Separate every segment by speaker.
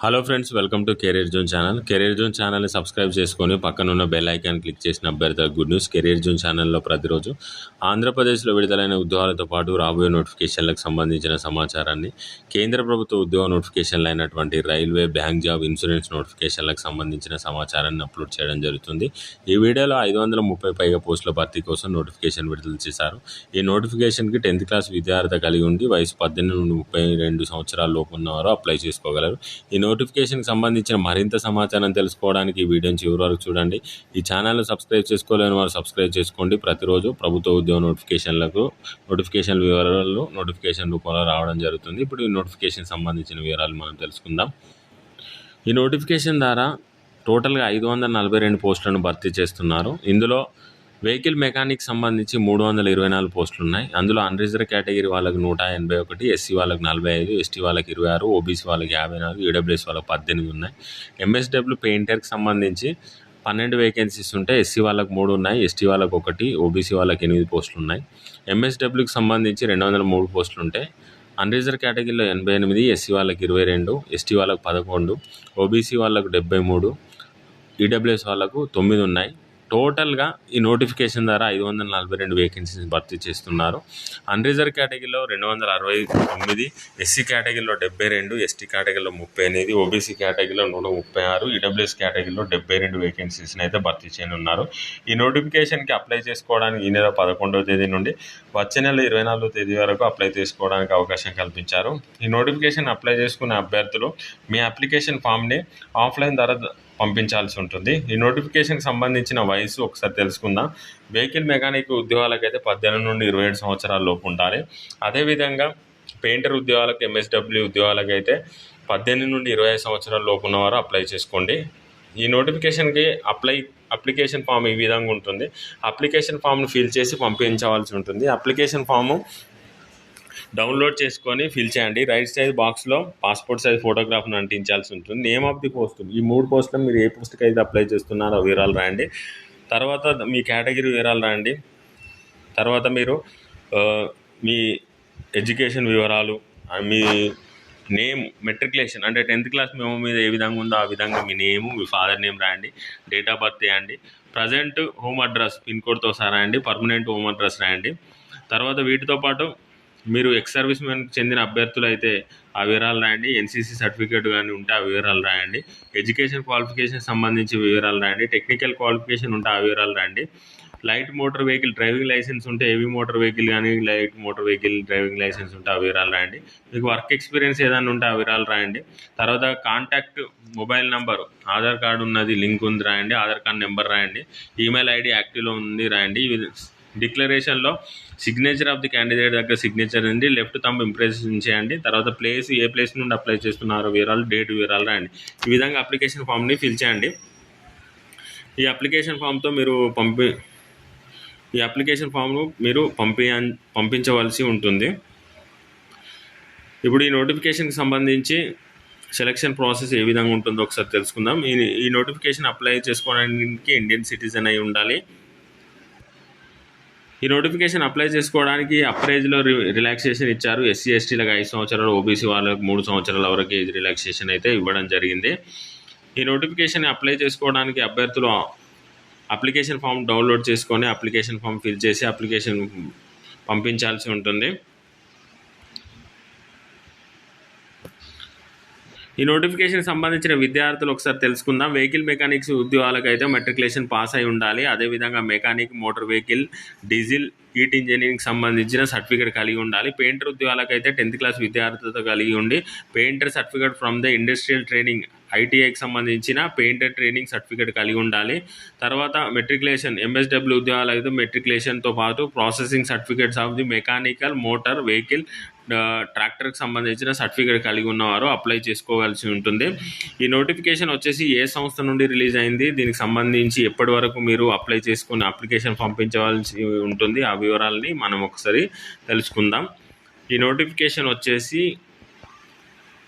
Speaker 1: Hello friends welcome to career zone channel career zone ఛానల్ని subscribe చేసుకొని పక్కన ఉన్న బెల్ ఐకాన్ క్లిక్ చేసిన అభ్యర్థులకు గుడ్ న్యూస్ కెరీర్ జోన్ ఛానల్లో ప్రతిరోజు ఆంధ్రప్రదేశ్లో విడుదలైన ఉద్యోగాలతో పాటు రాబోయే నోటిఫికేషన్లకు సంబంధించిన సమాచారాన్ని కేంద్ర ప్రభుత్వ ఉద్యోగ నోటిఫికేషన్లు అయినటువంటి రైల్వే బ్యాంక్ జాబ్ ఇన్సూరెన్స్ నోటిఫికేషన్లకు సంబంధించిన సమాచారాన్ని అప్లోడ్ చేయడం జరుగుతుంది. ఈ వీడియోలో ఐదు వందల ముప్పై పైగా పోస్టుల భర్తీ కోసం నోటిఫికేషన్ విడుదల చేశారు. ఈ నోటిఫికేషన్కి టెన్త్ క్లాస్ విద్యార్థి కలిగి ఉండి వయసు పద్దెనిమిది నుండి ముప్పై రెండు సంవత్సరాల లోపు ఉన్నవారు అప్లై చేసుకోగలరు. ఈ నోటిఫికేషన్కి సంబంధించిన మరింత సమాచారం తెలుసుకోవడానికి ఈ వీడియోని చివరి వరకు చూడండి. ఈ ఛానల్ను సబ్స్క్రైబ్ చేసుకోలేని వారు సబ్స్క్రైబ్ చేసుకోండి. ప్రతిరోజు ప్రభుత్వ ఉద్యోగ నోటిఫికేషన్లకు నోటిఫికేషన్ వివరాలు నోటిఫికేషన్ రూపంలో రావడం జరుగుతుంది. ఇప్పుడు ఈ నోటిఫికేషన్ సంబంధించిన వివరాలు మనం తెలుసుకుందాం. ఈ నోటిఫికేషన్ ద్వారా టోటల్గా ఐదు వందల నలభై రెండు పోస్టులను భర్తీ చేస్తున్నారు. ఇందులో వెహికల్ మెకానిక్ సంబంధించి మూడు వందల ఇరవై నాలుగు పోస్టులు ఉన్నాయి. అందులో అన్రిజర్వ్ కేటగిరీ వాళ్ళకి నూట ఎనభై ఒకటి ఎస్సీ వాళ్ళకి నలభై ఐదు ఎస్టీ వాళ్ళకి ఇరవై ఆరు ఓబీసీ వాళ్ళకి యాభై నాలుగు ఈడబ్ల్యూఎస్ వాళ్ళకి పద్దెనిమిది ఉన్నాయి. ఎంఎస్డబ్ల్యూ పెయింటర్కి సంబంధించి పన్నెండు వేకెన్సీస్ ఉంటాయి ఎస్సీ వాళ్ళకి మూడు ఉన్నాయి ఎస్టీ వాళ్ళకి ఒకటి ఓబీసీ వాళ్ళకి ఎనిమిది పోస్టులు ఉన్నాయి. ఎంఎస్డబ్ల్యూకి సంబంధించి రెండు వందల మూడు పోస్టులు ఉంటాయి అన్రిజర్వ్ కేటగిరీలో ఎనభై ఎనిమిది ఎస్సీ వాళ్ళకి ఇరవై రెండు ఎస్టీ వాళ్ళకి పదకొండు ఓబీసీ వాళ్ళకు డెబ్బై మూడు ఈడబ్ల్యూఎస్ వాళ్ళకు తొమ్మిది ఉన్నాయి. టోటల్గా ఈ నోటిఫికేషన్ ద్వారా ఐదు వందల నలభై రెండు వేకెన్సీస్ భర్తీ చేస్తున్నారు. అన్రిజర్వ్ కేటగిరీలో రెండు వందల అరవై తొమ్మిది ఎస్సీ కేటగిరీలో డెబ్బై రెండు ఎస్టీ కేటగిరీలో ముప్పై ఎనిమిది ఓబీసీ కేటగిరీలో నూట ముప్పై ఆరు ఈడబ్ల్యూఎస్ కేటగిరీలో డెబ్బై రెండు వేకెన్సీస్ని అయితే భర్తీ చేయనున్నారు. ఈ నోటిఫికేషన్కి అప్లై చేసుకోవడానికి ఈ నెల పదకొండవ తేదీ నుండి వచ్చే నెల ఇరవై నాలుగో తేదీ వరకు అప్లై చేసుకోవడానికి అవకాశం కల్పించారు. ఈ నోటిఫికేషన్ అప్లై చేసుకునే అభ్యర్థులు మీ అప్లికేషన్ ఫామ్ని ఆఫ్లైన్ ద్వారా పంపించాల్సి ఉంటుంది. ఈ నోటిఫికేషన్కి సంబంధించిన వయసు ఒకసారి తెలుసుకుందాం. వెహికల్ మెకానిక్ ఉద్యోగాలకైతే పద్దెనిమిది నుండి ఇరవై ఏడు సంవత్సరాల లోపు ఉండాలి. అదేవిధంగా పెయింటర్ ఉద్యోగాలకు ఎంఎస్డబ్ల్యూ ఉద్యోగాలకైతే పద్దెనిమిది నుండి ఇరవై ఐదు సంవత్సరాల లోపు ఉన్నవారు అప్లై చేసుకోండి. ఈ నోటిఫికేషన్కి అప్లై అప్లికేషన్ ఫామ్ ఈ విధంగా ఉంటుంది. అప్లికేషన్ ఫామ్ను ఫిల్ చేసి పంపించవలసి ఉంటుంది. అప్లికేషన్ ఫాము డౌన్లోడ్ చేసుకొని ఫిల్ చేయండి. రైట్ సైజ్ బాక్స్లో పాస్పోర్ట్ సైజ్ ఫోటోగ్రాఫ్ను అంటించాల్సి ఉంటుంది. నేమ్ ఆఫ్ ది పోస్ట్ ఈ మూడు పోస్టులు మీరు ఏ పోస్ట్కి అయితే అప్లై చేస్తున్నారో వివరాలు రాయండి. తర్వాత మీ కేటగిరీ వివరాలు రాయండి. తర్వాత మీరు మీ ఎడ్యుకేషన్ వివరాలు మీ నేమ్ మెట్రికులేషన్ అంటే టెన్త్ క్లాస్ మేము మీద ఏ విధంగా ఉందో ఆ విధంగా మీ నేము మీ ఫాదర్ నేమ్ రాయండి. డేట్ ఆఫ్ బర్త్ రాయండి ప్రజెంట్ హోమ్ అడ్రస్ పిన్ కోడ్తో సహా రాయండి. పర్మనెంట్ హోమ్ అడ్రస్ రాయండి. తర్వాత వీటితో పాటు మీరు ఎక్స్ సర్వీస్ మెన్ చెందిన అభ్యర్థులు అయితే ఆ వివరాలు రాయండి. ఎన్సీసీ సర్టిఫికేట్ కానీ ఉంటే ఆ వివరాలు రాయండి. ఎడ్యుకేషన్ క్వాలిఫికేషన్ సంబంధించి వివరాలు రాయండి. టెక్నికల్ క్వాలిఫికేషన్ ఉంటే ఆ వివరాలు రాయండి. Light motor vehicle driving licence ఉంటే హెవీ మోటార్ వెహికల్ కానీ light motor vehicle driving licence ఉంటే ఆ వివరాలు రాయండి. మీకు వర్క్ ఎక్స్పీరియన్స్ ఏదైనా ఉంటే ఆ వివరాలు రాయండి. తర్వాత contact mobile number Aadhaar card ఉన్నది లింక్ ఉంది రాయండి. ఆధార్ కార్డ్ నెంబర్ రాయండి. ఈమెయిల్ ఐడి యాక్టివ్లో ఉంది రాయండి. డిక్లరేషన్లో సిగ్నేచర్ ఆఫ్ ది క్యాండిడేట్ దగ్గర సిగ్నేచర్ ఉంది. లెఫ్ట్ తంబ్ ఇంప్రెషన్ చేయండి. తర్వాత ప్లేస్ ఏ ప్లేస్ నుండి అప్లై చేస్తున్నారో వివరాలు డేట్ వివరాలు రాయండి. ఈ విధంగా అప్లికేషన్ ఫామ్ని ఫిల్ చేయండి. ఈ అప్లికేషన్ ఫామ్తో మీరు పంపి ఈ అప్లికేషన్ ఫామ్ను మీరు పంపి పంపించవలసి ఉంటుంది. ఇప్పుడు ఈ నోటిఫికేషన్కి సంబంధించి సెలక్షన్ ప్రాసెస్ ఏ విధంగా ఉంటుందో ఒకసారి తెలుసుకుందాం. ఈ ఈ నోటిఫికేషన్ అప్లై చేసుకోవడానికి ఇండియన్ సిటిజన్ అయి ఉండాలి. ఈ నోటిఫికేషన్ అప్లై చేసుకోవడానికి అప్రైజ్లో రి రిలాక్సేషన్ ఇచ్చారు. ఎస్సీ ఎస్టీలకు ఐదు సంవత్సరాలు ఓబీసీ వాళ్ళకి మూడు సంవత్సరాల వరకు ఏజ్ రిలాక్సేషన్ అయితే ఇవ్వడం జరిగింది. ఈ నోటిఫికేషన్ అప్లై చేసుకోవడానికి అభ్యర్థులు అప్లికేషన్ ఫామ్ డౌన్లోడ్ చేసుకొని అప్లికేషన్ ఫామ్ ఫిల్ చేసి అప్లికేషన్ పంపించాల్సి ఉంటుంది. ఈ నోటిఫికేషన్ సంబంధించిన విద్యార్థులు ఒకసారి తెలుసుకుందాం. వెహికల్ మెకానిక్స్ ఉద్యోగాలకు అయితే మెట్రికులేషన్ పాస్ అయి ఉండాలి. అదేవిధంగా mechanic motor vehicle diesel heat engineering సంబంధించిన సర్టిఫికేట్ కలిగి ఉండాలి. పెయింటర్ ఉద్యోగాలకు అయితే టెన్త్ క్లాస్ విద్యార్థులతో కలిగి ఉండి painter certificate from the industrial training ఐటీఐకి సంబంధించిన పెయింటర్ ట్రైనింగ్ సర్టిఫికేట్ కలిగి ఉండాలి. తర్వాత మెట్రికులేషన్ ఎంఎస్డబ్ల్యూ ఉద్యోగాలు అయితే మెట్రికులేషన్తో పాటు processing certificates of the mechanical motor vehicle ట్రాక్టర్కి సంబంధించిన సర్టిఫికేట్ కలిగి ఉన్నవారు అప్లై చేసుకోవాల్సి ఉంటుంది. ఈ నోటిఫికేషన్ వచ్చేసి ఏ సంస్థ నుండి రిలీజ్ అయింది దీనికి సంబంధించి ఎప్పటి వరకు మీరు అప్లై చేసుకుని అప్లికేషన్ పంపించవలసి ఉంటుంది ఆ వివరాలని మనం ఒకసారి తెలుసుకుందాం. ఈ నోటిఫికేషన్ వచ్చేసి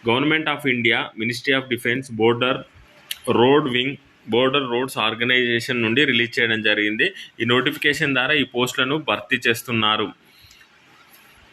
Speaker 1: government of India ministry of defence border road wing border roads organisation నుండి రిలీజ్ చేయడం జరిగింది. ఈ నోటిఫికేషన్ ద్వారా ఈ పోస్టులను భర్తీ చేస్తున్నారు.